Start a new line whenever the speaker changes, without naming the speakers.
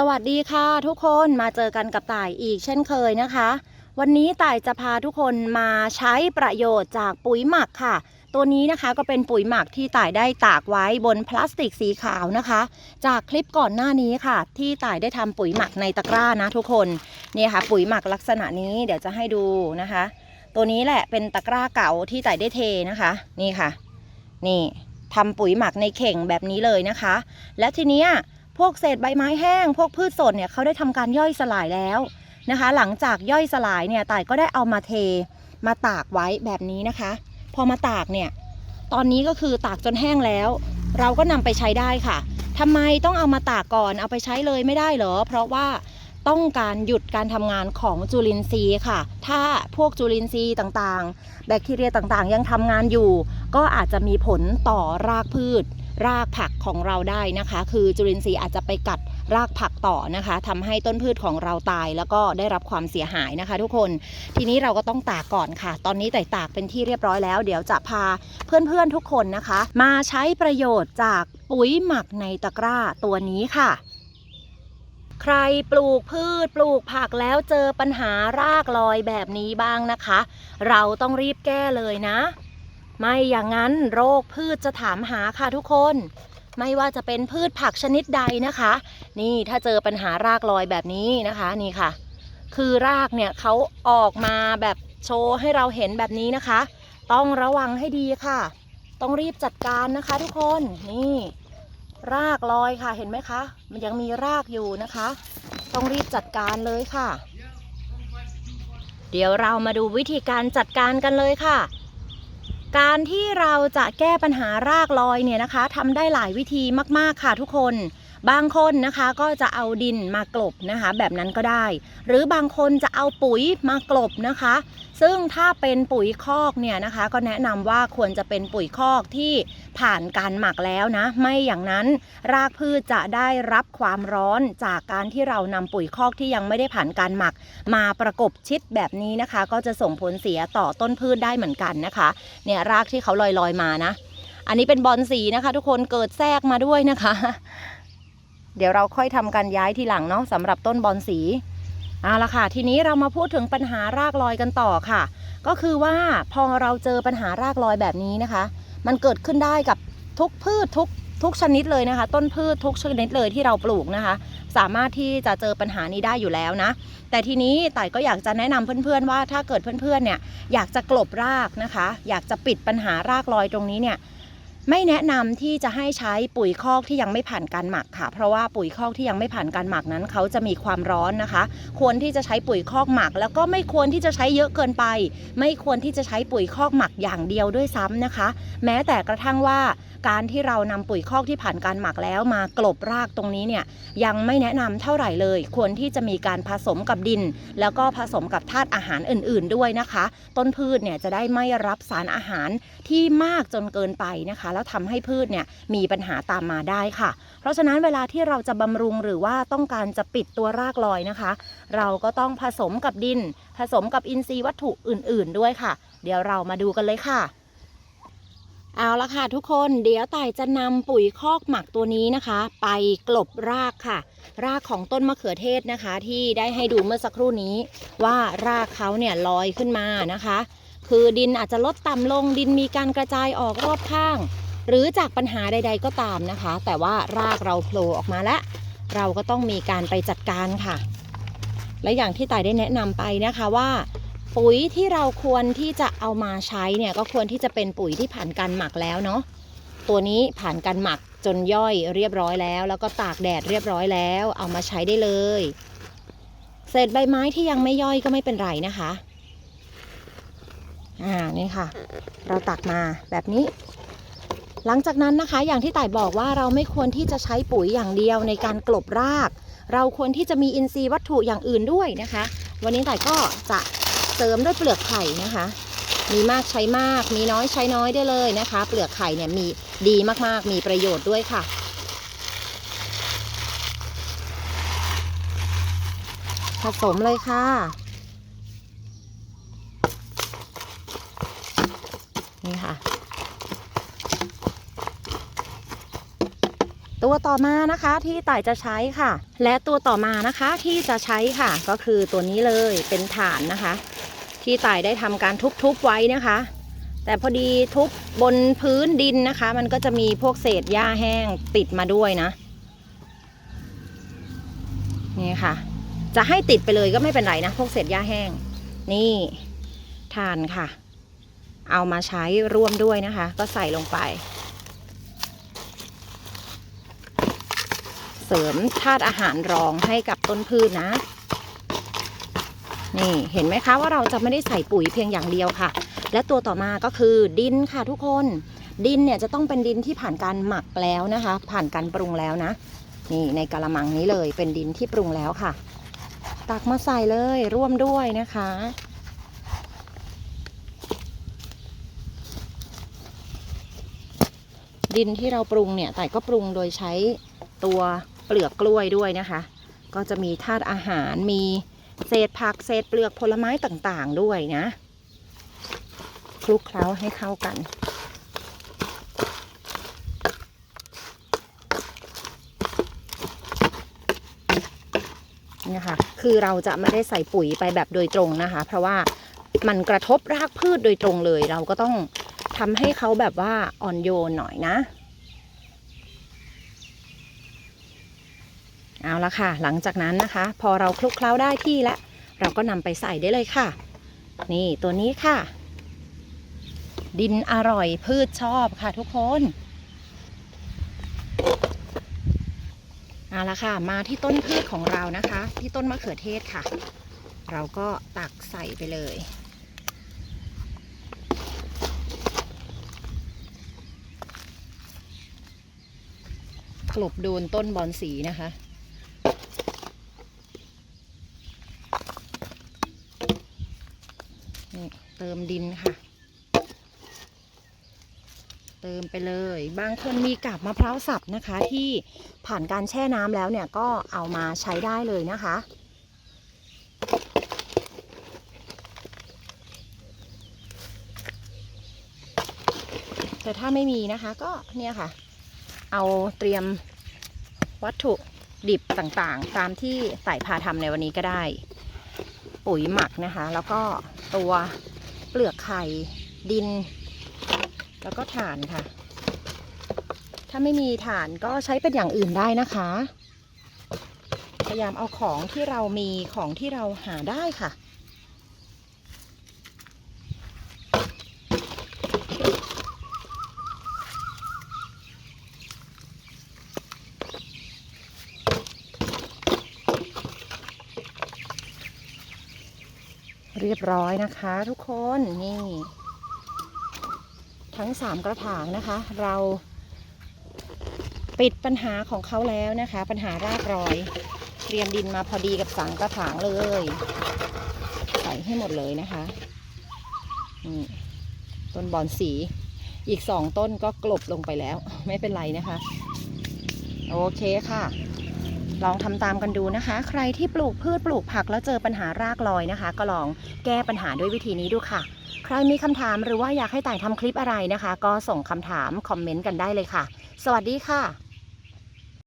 สวัสดีค่ะทุกคนมาเจอกันกับต่ายอีกเช่นเคยนะคะ วันนี้ต่ายจะพาทุกคนมาใช้ประโยชน์จากปุ๋ยหมักค่ะ ตัวนี้นะคะก็เป็นปุ๋ยหมักที่ต่ายได้ตากไว้บนพลาสติกสีขาวนะคะ จากคลิปก่อนหน้านี้ค่ะ ที่ต่ายได้ทำปุ๋ยหมักในตะกร้านะทุกคนเนี่ยค่ะ ปุ๋ยหมักลักษณะนี้เดี๋ยวจะให้ดูนะคะ ตัวนี้แหละเป็นตะกร้าเก่าที่ต่ายได้เทนะคะ นี่ค่ะ นี่ทำปุ๋ยหมักในเข่งแบบนี้เลยนะคะ และทีเนี้ย พวกเศษใบไม้แห้ง พวกพืชสดเนี่ยเขาได้ทำการย่อยสลายแล้วนะคะ หลังจากย่อยสลายเนี่ยต่ายก็ได้เอามาเทมาตากไว้แบบนี้นะคะ พอมาตากเนี่ยตอนนี้ก็คือตากจนแห้งแล้ว เราก็นำไปใช้ได้ค่ะทำไมต้องเอามาตากก่อนเอาไปใช้เลยไม่ได้เหรอ เพราะว่าต้องการหยุดการทำงานของจุลินทรีย์ค่ะ ถ้าพวกจุลินทรีย์ต่างๆ แบคทีเรียต่างๆ ยังทำงานอยู่ ก็อาจจะมีผลต่อรากพืช รากผักของเราได้นะคะ คือจุลินทรีย์อาจจะไปกัดรากผักต่อนะคะทำให้ต้นพืชของเราตายแล้วก็ได้รับความเสียหายนะคะ ทุกคนทีนี้เราก็ต้องตากก่อนค่ะ ตอนนี้แต่ตากเป็นที่เรียบร้อยแล้ว เดี๋ยวจะพาเพื่อนๆทุกคนนะคะ มาใช้ประโยชน์จากปุ๋ยหมักในตะกร้าตัวนี้ค่ะใครปลูกพืชปลูกผักแล้วเจอปัญหารากลอยแบบนี้บ้างนะคะ เราต้องรีบแก้เลยนะ ไม่อย่างนั้นโรคพืชจะถามหาค่ะทุกคน ไม่ว่าจะเป็นพืชผักชนิดใดนะคะ นี่ถ้าเจอปัญหารากลอยแบบนี้นะคะนี่ค่ะ คือรากเนี่ยเขาออกมาแบบโชว์ให้เราเห็นแบบนี้นะคะ ต้องระวังให้ดีค่ะ ต้องรีบจัดการนะคะทุกคนนี่ รากลอยค่ะเห็นไหมคะ มันยังมีรากอยู่นะคะ ต้องรีบจัดการเลยค่ะ เดี๋ยวเรามาดูวิธีการจัดการกันเลยค่ะ การที่เราจะแก้ปัญหารากลอยเนี่ยนะคะทำได้หลายวิธีมากๆค่ะทุกคน บางคนนะคะก็จะเอาดินมากลบนะคะ แบบนั้นก็ได้ หรือบางคนจะเอาปุ๋ยมากลบนะคะ ซึ่งถ้าเป็นปุ๋ยคอกเนี่ยนะคะ ก็แนะนำว่าควรจะเป็นปุ๋ยคอกที่ผ่านการหมักแล้วนะ ไม่อย่างนั้นรากพืชจะได้รับความร้อนจากการที่เรานำปุ๋ยคอกที่ยังไม่ได้ผ่านการหมัก มาประกบชิดแบบนี้นะคะ ก็จะส่งผลเสียต่อต้นพืชได้เหมือนกันนะคะเนี่ยรากที่เขาลอยลอยๆมานะ อันนี้เป็นบอลสีนะคะ ทุกคนเกิดแทรกมาด้วยนะคะ เดี๋ยวเราค่อยทำการย้ายทีหลังเนาะสำหรับต้นบอลสีเอาละค่ะ ทีนี้เรามาพูดถึงปัญหารากลอยกันต่อค่ะ ก็คือว่าพอเราเจอปัญหารากลอยแบบนี้นะคะ มันเกิดขึ้นได้กับทุกพืชทุกทุกชนิดเลยนะคะ ต้นพืชทุกชนิดเลยที่เราปลูกนะคะ สามารถที่จะเจอปัญหานี้ได้อยู่แล้วนะ แต่ทีนี้ต่ายก็อยากจะแนะนำเพื่อนๆว่าถ้าเกิดเพื่อนๆเนี่ยอยากจะกลบรากนะคะ อยากจะปิดปัญหารากลอยตรงนี้เนี่ย ไม่แนะนำที่จะให้ใช้ปุ๋ยคอกที่ยังไม่ผ่านการหมักค่ะ เพราะว่าปุ๋ยคอกที่ยังไม่ผ่านการหมักนั้น เขาจะมีความร้อนนะคะ ควรที่จะใช้ปุ๋ยคอกหมัก แล้วก็ไม่ควรที่จะใช้เยอะเกินไป ไม่ควรที่จะใช้ปุ๋ยคอกหมักอย่างเดียวด้วยซ้ำนะคะ แม้แต่กระทั่งว่า การที่เรานำปุ๋ยคอกที่ผ่านการหมักแล้วมากลบรากตรงนี้เนี่ยยังไม่แนะนำเท่าไหร่เลย ควรที่จะมีการผสมกับดิน แล้วก็ผสมกับธาตุอาหารอื่น ๆ ด้วยนะคะ ต้นพืชเนี่ยจะได้ไม่รับสารอาหารที่มากจนเกินไปนะคะ แล้วทำให้พืชเนี่ยมีปัญหาตามมาได้ค่ะ เพราะฉะนั้นเวลาที่เราจะบำรุงหรือว่าต้องการจะปิดตัวรากลอยนะคะ เราก็ต้องผสมกับดิน ผสมกับอินทรีย์วัตถุอื่น ๆ ด้วยค่ะ เดี๋ยวเรามาดูกันเลยค่ะ เอาละค่ะทุกคนเดี๋ยวต่ายจะนำปุ๋ยคอกหมักตัวนี้นะคะ ไปกลบรากค่ะ รากของต้นมะเขือเทศนะคะ ที่ได้ให้ดูเมื่อสักครู่นี้ ว่ารากเขาเนี่ยลอยขึ้นมานะคะ คือดินอาจจะลดต่ำลงดินมีการกระจายออกรอบข้าง หรือจากปัญหาใด ๆก็ตามนะคะ แต่ว่ารากเราโผล่ออกมาแล้ว เราก็ต้องมีการไปจัดการค่ะ และอย่างที่ต่ายได้แนะนำไปนะคะว่า ปุ๋ยที่เราควรที่จะเอามาใช้เนี่ยก็ควรที่จะเป็นปุ๋ยที่ผ่านการหมักแล้วเนาะตัวนี้ผ่านการหมักจนย่อยเรียบร้อยแล้ว แล้วก็ตากแดดเรียบร้อยแล้ว เอามาใช้ได้เลยเศษใบไม้ที่ยังไม่ย่อยก็ไม่เป็นไรนะคะ อ่า นี่ค่ะ เราตักมาแบบนี้ หลังจากนั้นนะคะ อย่างที่ต่ายบอกว่าเราไม่ควรที่จะใช้ปุ๋ยอย่างเดียวในการกลบราก เราควรที่จะมีอินทรีย์วัตถุอย่างอื่นด้วยนะคะ วันนี้ต่ายก็จะ เสริมด้วยเปลือกไข่นะคะ มีมากใช้มาก มีน้อยใช้น้อยได้เลยนะคะ เปลือกไข่เนี่ยมีดีมากๆ มีประโยชน์ด้วยค่ะ ผสมเลยค่ะนี่ค่ะ ตัวต่อมานะคะที่ต่ายจะใช้ค่ะ และตัวต่อมานะคะที่จะใช้ค่ะ ก็คือตัวนี้เลยเป็นฐานนะคะ ที่ต่ายได้ทำการทุบๆไว้นะคะ แต่พอดีทุบบนพื้นดินนะคะ มันก็จะมีพวกเศษหญ้าแห้งติดมาด้วยนะ นี่ค่ะ จะให้ติดไปเลยก็ไม่เป็นไรนะ พวกเศษหญ้าแห้ง นี่ทานค่ะ เอามาใช้ร่วมด้วยนะคะ ก็ใส่ลงไป เสริมธาตุอาหารรองให้กับต้นพืชนะ นี่เห็นไหมคะว่าเราจะไม่ได้ใส่ปุ๋ยเพียงอย่างเดียวค่ะ และตัวต่อมาก็คือดินค่ะทุกคน ดินเนี่ยจะต้องเป็นดินที่ผ่านการหมักแล้วนะคะ ผ่านการปรุงแล้วนะ นี่ในกระมังนี้เลยเป็นดินที่ปรุงแล้วค่ะ ตักมาใส่เลยร่วมด้วยนะคะดินที่เราปรุงเนี่ยแต่ก็ปรุงโดยใช้ตัวเปลือกกล้วยด้วยนะคะ ก็จะมีธาตุอาหารมี เศษผักเศษเปลือกผลไม้ต่างๆด้วยนะ คลุกเคล้าให้เข้ากันนี่ค่ะคือเราจะไม่ได้ใส่ปุ๋ยไปแบบโดยตรงนะคะ เพราะว่ามันกระทบรากพืชโดยตรงเลย เราก็ต้องทำให้เขาแบบว่าอ่อนโยนหน่อยนะ เอาละค่ะ หลังจากนั้นนะคะ พอเราคลุกเคล้าได้ที่แล้ว เราก็นำไปใส่ได้เลยค่ะ นี่ตัวนี้ค่ะ ดินอร่อยพืชชอบค่ะทุกคนเอาละค่ะ มาที่ต้นพืชของเรานะคะ ที่ต้นมะเขือเทศค่ะ เราก็ตักใส่ไปเลย กลบโดนต้นบอนสีนะคะ เติมดินค่ะ เติมไปเลย บางคนมีกาบมะพร้าวสับนะคะ ที่ผ่านการแช่น้ำแล้วเนี่ยก็เอามาใช้ได้เลยนะคะแต่ถ้าไม่มีนะคะก็เนี่ยค่ะ เอาเตรียมวัตถุดิบต่างๆ ตามที่ใส่พาทำในวันนี้ก็ได้ ปุ๋ยหมักนะคะ แล้วก็ตัว เปลือกไข่ดิน แล้วก็ถ่านค่ะ ถ้าไม่มีถ่านก็ใช้เป็นอย่างอื่นได้นะคะ พยายามเอาของที่เรามีของที่เราหาได้ค่ะ รียบร้อยนะคะ ทุกคนนี่ ทั้ง3กระถางนะคะ เราปิดปัญหาของเขาแล้วนะคะ ปัญหารากรอย เตรียมดินมาพอดีกับสังกระถางเลย ใส่ให้หมดเลยนะคะนี่ต้นบอนสีอีกสองต้นก็กลบลงไปแล้ว ไม่เป็นไรนะคะ โอเคค่ะ ลองทำตามกันดูนะคะ ใครที่ปลูกพืชปลูกผักแล้วเจอปัญหารากลอยนะคะ ก็ลองแก้ปัญหาด้วยวิธีนี้ดูค่ะ ใครมีคำถามหรือว่าอยากให้ต่ายทำคลิปอะไรนะคะ ก็ส่งคำถามคอมเมนต์กันได้เลยค่ะ สวัสดีค่ะ